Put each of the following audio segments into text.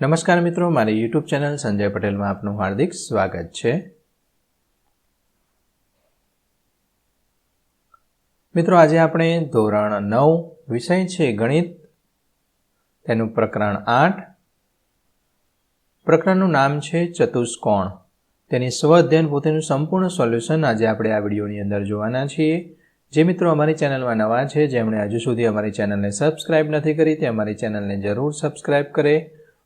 નમસ્કાર મિત્રો, મારી યુટ્યુબ ચેનલ સંજય પટેલમાં આપનું હાર્દિક સ્વાગત છે. મિત્રો, આજે આપણે ધોરણ નવ, વિષય છે ગણિત. તેનું પ્રકરણ આઠ. પ્રકરણનું નામ છે ચતુષ્કોણ. તેની સ્વ અધ્યયન પોતેનું સંપૂર્ણ સોલ્યુશન આજે આપણે આ વિડીયોની અંદર જોવાના છીએ. જે મિત્રો અમારી ચેનલમાં નવા છે, જેમણે હજુ સુધી અમારી ચેનલને સબસ્ક્રાઇબ નથી કરી, તે અમારી ચેનલને જરૂર સબસ્ક્રાઇબ કરે.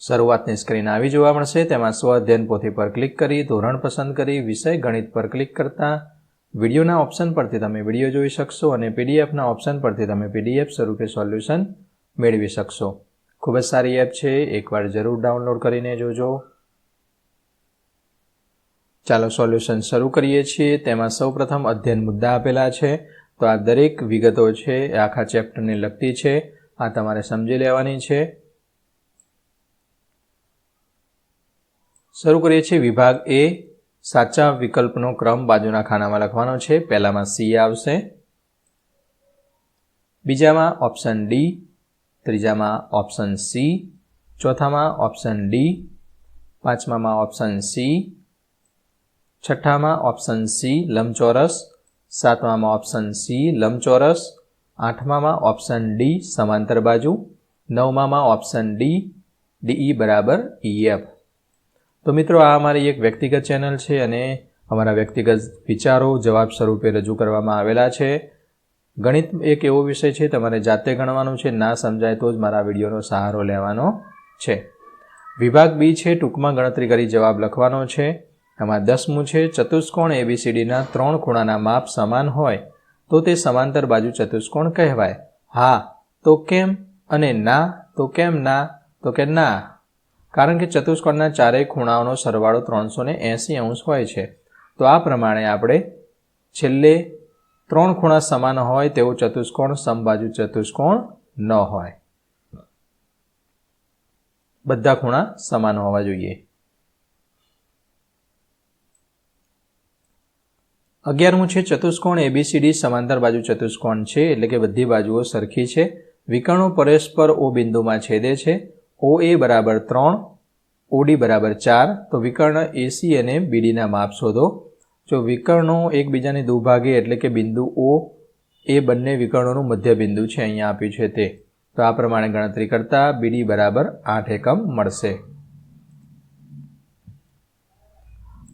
શરૂઆતની સ્ક્રીન આવી જોવા મળશે. તેમાં સ્વ અધ્યયન પોથી પર ક્લિક કરી, ધોરણ પસંદ કરી, વિષય ગણિત પર ક્લિક કરતા વિડીયોના ઓપ્શન પરથી તમે વીડિયો જોઈ શકશો અને પીડીએફના ઓપ્શન પરથી તમે પીડીએફ સ્વરૂપે સોલ્યુશન મેળવી શકશો. ખૂબ જ સારી એપ છે. એકવાર જરૂર ડાઉનલોડ કરીને જોજો. ચાલો સોલ્યુશન શરૂ કરીએ છીએ. તેમાં સૌપ્રથમ અધ્યયન મુદ્દા આપેલા છે. તો આ દરેક વિગતો છે. એ આખા ચેપ્ટરને લગતી છે. આ તમારે સમજી લેવાની છે. શરૂ કરીએ છીએ વિભાગ એ. સાચા વિકલ્પનો ક્રમ બાજુના ખાનામાં લખવાનો છે. પહેલામાં સી આવશે. બીજામાં ઓપ્શન ડી. ત્રીજામાં ઓપ્શન સી. ચોથામાં ઓપ્શન ડી. પાંચમામાં ઓપ્શન સી. છઠ્ઠામાં ઓપ્શન સી, લંબચોરસ. સાતમામાં ઓપ્શન સી, લંબચોરસ. આઠમામાં ઓપ્શન ડી, સમાંતર બાજુ. નવમામાં ઓપ્શન ડી ડીઈ બરાબર ઈએફ તો મિત્રો, આ અમારી એક વ્યક્તિગત ચેનલ છે અને અમારા વ્યક્તિગત વિચારો, જવાબ સ્વરૂપે રજૂ કરવામાં આવેલા છે. ગણિત એક એવો વિષય છે, તમારે જાતે ગણવાનું છે, ના સમજાય તો જ મારા વિડીયોનો સહારો લેવાનો છે. વિભાગ બી છે, ટૂંકમાં ગણતરી કરી જવાબ લખવાનો છે. એમાં દસમું છે, ચતુષ્કોણ એબીસીડીના ત્રણ ખૂણાના માપ સમાન હોય તો તે સમાંતર બાજુ ચતુષ્કોણ કહેવાય. હા, તો કેમ? અને ના, તો કેમ ના? તો કે ના. કારણ કે ચતુષ્કોણના ચારેય ખૂણાઓનો સરવાળો ત્રણસો ને એંસી અંશ હોય છે. તો આ પ્રમાણે આપણે છેલ્લે ત્રણ ખૂણા સમાન હોય તેવો ચતુષ્કોણ સમબાજુ ચતુષ્કોણ ન હોય. બધા ખૂણા સમાન હોવા જોઈએ. અગિયારમું છે ચતુષ્કોણ એબીસીડી સમાંતર બાજુ ચતુષ્કોણ છે, એટલે કે બધી બાજુઓ સરખી છે. વિકર્ણો પરસ્પર ઓ બિંદુમાં છેદે છે. ઓ એ બરાબર ત્રણ, ઓડી બરાબર ચાર, તો વિકર્ણ એસી અને બીડીના માપ શોધો. જો વિકર્ણો એકબીજાને દુભાગે એટલે કે બિંદુ ઓ, એ બંને વિકર્ણોનું મધ્ય બિંદુ છે, અહીંયા આપ્યું છે તે. તો આ પ્રમાણે ગણતરી કરતા બીડી બરાબર આઠ એકમ મળશે.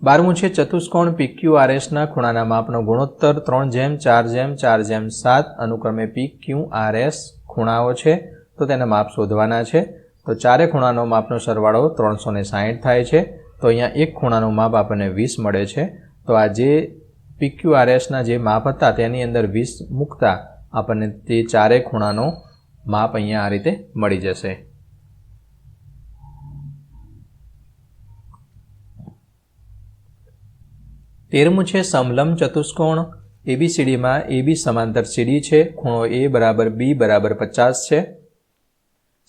બારમું છે ચતુષ્કોણ પીક્યુ આરએસના ખૂણાના માપનો ગુણોત્તર. ત્રણ જેમ, ચાર જેમ ચાર જેમ સાત અનુક્રમે પી ક્યુ આરએસ ખૂણાઓ છે, તો તેના માપ શોધવાના છે. તો ચારે ખૂણાનો માપનો સરવાળો ત્રણસો ને સાહીઠ થાય છે. તો અહીંયા એક ખૂણાનું માપ આપણને વીસ મળે છે. તો આ જે પીક્યુઆરએસના જે માપ હતા તેની અંદર વીસ મૂકતા આપણને તે ચારે ખૂણાનો માપ અહીંયા આ રીતે મળી જશે. તેરમું છે સમલમ ચતુષ્કોણ. એબીસીડીમાં એબી સમાંતર સીડી છે. ખૂણો એ બરાબર બી બરાબર પચાસ છે.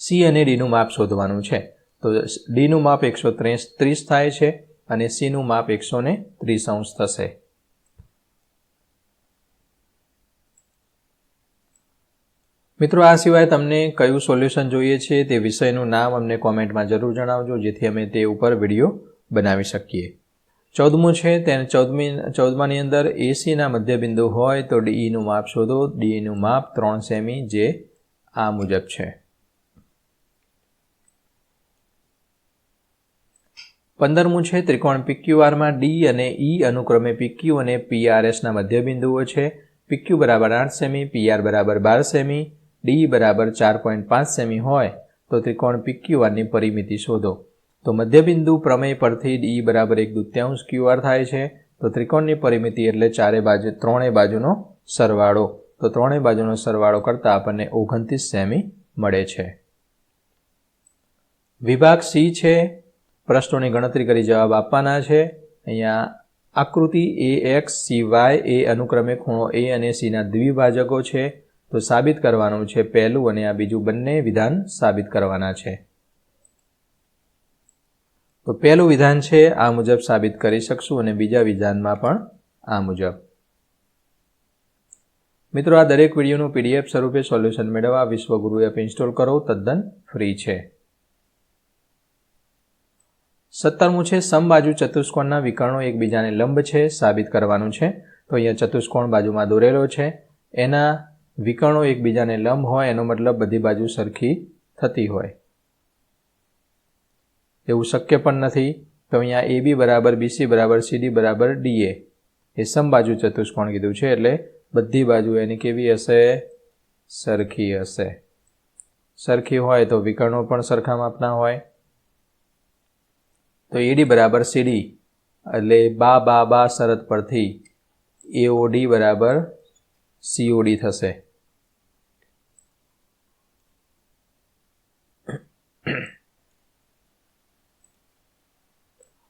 સી અને ડીનું માપ શોધવાનું છે. તો ડીનું માપ એકસો ત્રીસ થાય છે અને સીનું માપ એકસો ને ત્રીસ અંશ થશે. મિત્રો, આ સિવાય તમને કયું સોલ્યુશન જોઈએ છે તે વિષયનું નામ અમને કોમેન્ટમાં જરૂર જણાવજો, જેથી અમે તે ઉપર વીડિયો બનાવી શકીએ. ચૌદમું છે, તેને ચૌદમી, ચૌદમાની અંદર એસીના મધ્યબિંદુ હોય તો ડીઈનું માપ શોધો. ડીઈનું માપ ત્રણ સેમી જે આ મુજબ છે. પંદરમું છે, ત્રિકોણ પીક્યુઆરમાં ડી અને ઈ અનુક્રમે પીક્યુ અને પીઆરએસના મધ્યબિંદુઓ છે. પીક્યુ બરાબર આઠ સેમી પીઆર બરાબર બાર સેમી, ડી બરાબર ચાર પોઈન્ટ પાંચ સેમી હોય તો ત્રિકોણ પીક્યુઆરની પરિમિતિ શોધો. તો મધ્યબિંદુ પ્રમેય પરથી ડી બરાબર એક દુત્યાંશ ક્યુઆર થાય છે, તો ત્રિકોણની પરિમિતિ એટલે ચારે બાજુ, ત્રણેય બાજુનો સરવાળો. તો ત્રણેય બાજુનો સરવાળો કરતાં આપણને ઓગણત્રીસ સેમી મળે છે. વિભાગ સી છે પ્રશ્નોની ગણતરી કરી જવાબ આપવાના છે. અહીંયા આકૃતિ A X, C, Y, A અનુક્રમે ખૂણો એ અને સીના દ્વિભાજકો છે. તો સાબિત કરવાનું છે પહેલું અને આ બીજું બંને વિધાન સાબિત કરવાના છે. તો પહેલું વિધાન છે આ મુજબ સાબિત કરી શકશું અને બીજા વિધાનમાં પણ આ મુજબ. મિત્રો, આ દરેક વિડીયોનું પીડીએફ સ્વરૂપે સોલ્યુશન મેળવવા વિશ્વગુરુ એપ ઇન્સ્ટોલ કરો. તદ્દન ફ્રી છે. સત્તરમું છે, સમબાજુ ચતુષ્કોણના વિકર્ણો એકબીજાને લંબ છે, સાબિત કરવાનું છે. તો અહીંયા ચતુષ્કોણ બાજુમાં દોરેલો છે. એના વિકર્ણો એકબીજાને લંબ હોય, એનો મતલબ બધી બાજુ સરખી થતી હોય. એવું શક્ય પણ નથી. તો અહીંયા એ બી બરાબર બીસી બરાબર સીડી બરાબર ડીએ એ સમબાજુ ચતુષ્કોણ કીધું છે, એટલે બધી બાજુ એની કેવી હશે? સરખી હશે. સરખી હોય તો વિકર્ણો પણ સરખા માપના હોય. તો ઈડી બરાબર સીડી, એટલે બા બા બા શરત પરથી એઓડી બરાબર સીઓડી થશે.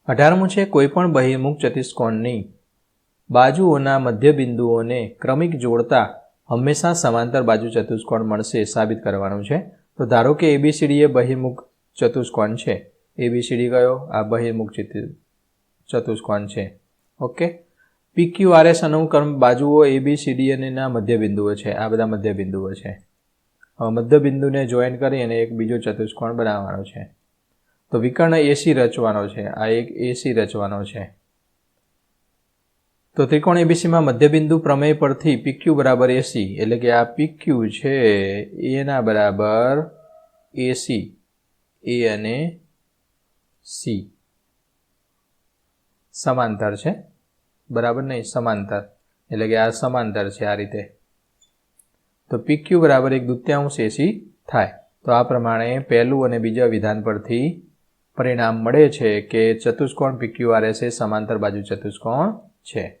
અઢારમું છે, કોઈપણ બહિર્મુખ ચતુષ્કોણની બાજુઓના મધ્યબિંદુઓને ક્રમિક જોડતા હંમેશા સમાંતર બાજુ ચતુષ્કોણ મળશે સાબિત કરવાનું છે. તો ધારો કે એબીસીડી એ બહિર્મુખ ચતુષ્કોણ છે. એબીસીડી કયો? આ બહિર્મુખ ચતુષ્કોણ છે. ઓકે? પીક્યુ આરએસ અનુક્રમ બાજુઓ એબીસીડી અને ના મધ્યબિંદુઓ છે. આ બધા મધ્યબિંદુઓ છે. હવે મધ્યબિંદુને જોઈન કરી અને એક બીજો ચતુષ્કોણ બનાવવાનો છે. તો વિકર્ણ એસી રચવાનો છે. આ એક એસી રચવાનો છે. તો ત્રિકોણ એબીસીમાં મધ્યબિંદુ પ્રમેય પરથી પીક્યુ બરાબર એસી એટલે કે આ પીક્યુ છે એના બરાબર એસી એ અને સી. સમાંતર છે? બરાબર નહીં, સમાંતર. એટલે કે આ સમાંતર છે આ રીતે. તો પીક્યુ બરાબર એક દુત્યાંશ એસી થાય. તો આ પ્રમાણે પહેલું અને બીજા વિધાન પરથી પરિણામ મળે છે કે ચતુષ્કોણ પીક્યુ આર એસ એ સમાંતર બાજુ ચતુષ્કોણ છે.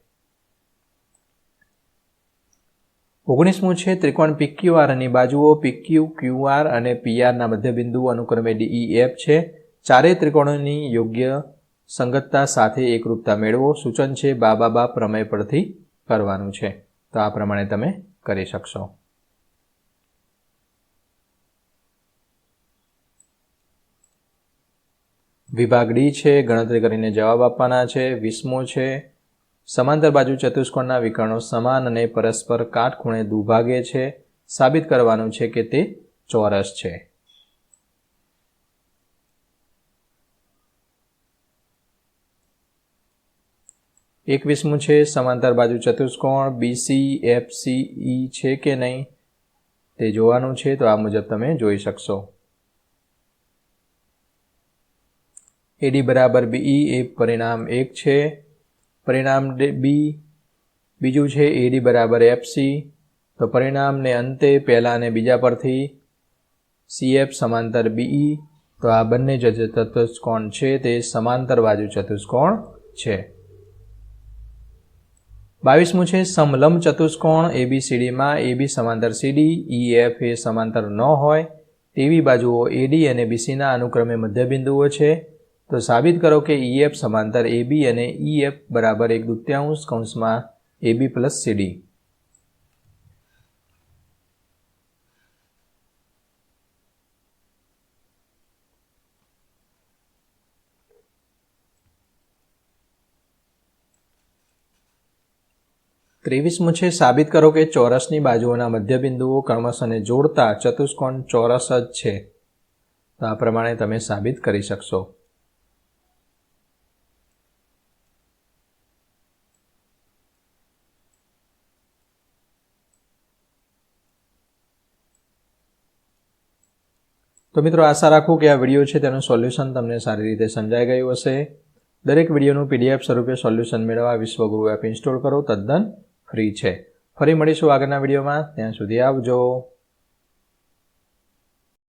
ઓગણીસમું છે ત્રિકોણ પીક્યુઆરની બાજુઓ પીક્યુ ક્યુઆર અને પીઆરના મધ્યબિંદુ અનુક્રમે ડીઈ એફ છે. ચારેય ત્રિકોણોની યોગ્ય સંગતતા સાથે એકરૂપતા મેળવો. સૂચન છે, બા બા બા, પ્રમેય પરથી કરવાનું છે. તો આ પ્રમાણે તમે કરી શકશો. વિભાગ ડી છે, ગણતરી કરીને જવાબ આપવાના છે. વીસમો છે, સમાંતર બાજુ ચતુષ્કોણના વિકર્ણો સમાન અને પરસ્પર કાટખૂણે દુભાગે છે. સાબિત કરવાનું છે કે તે ચોરસ છે. એકવીસમું છે, સમાંતર બાજુ ચતુષ્કોણ બીસી એફસી ઈ છે કે નહીં? તે જોવાનું છે, તો આ મુજબ તમે જોઈ શકશો. એડી બરાબર બીઈ એ પરિણામ એક છે. પરિણામ બી બીજું છે એડી બરાબર એફસી તો પરિણામને અંતે પહેલા અને બીજા પરથી સીએફ સમાંતર બીઈ તો આ બંને જે ચતુષ્કોણ છે તે સમાંતર બાજુ ચતુષ્કોણ છે. બાવીસમું છે સમલંબ ચતુષ્કોણ એબીસીડીમાં એબી સમાંતર સીડી ઈ એફ એ સમાંતર ન હોય તેવી બાજુઓ એડી અને બીસીના અનુક્રમે મધ્યબિંદુઓ છે. તો સાબિત કરો કે ઈએફ સમાંતર એબી અને ઈએફ બરાબર એક દૃત્યાંશ કૌંસમાં એબી પ્લસ સીડી ત્રેવીસમું છે, સાબિત કરો કે ચોરસની બાજુઓના મધ્યબિંદુઓ ક્રમશઃને જોડતા ચતુષ્કોણ ચોરસ જ છે. તો આ પ્રમાણે તમે સાબિત કરી શકશો. તો મિત્રો આશા રાખું કે આ વીડિયો છે તેનું સોલ્યુશન તમને સારી રીતે સમજાઈ ગયું હશે. દરેક વિડીયોનું પીડીએફ સ્વરૂપે સોલ્યુશન મેળવવા વિશ્વગુરુ એપ ઇન્સ્ટોલ કરો. તદ્દન ફ્રી છે. ફરી મળીશું આગળના વિડીયોમાં. ત્યાં સુધી આવજો.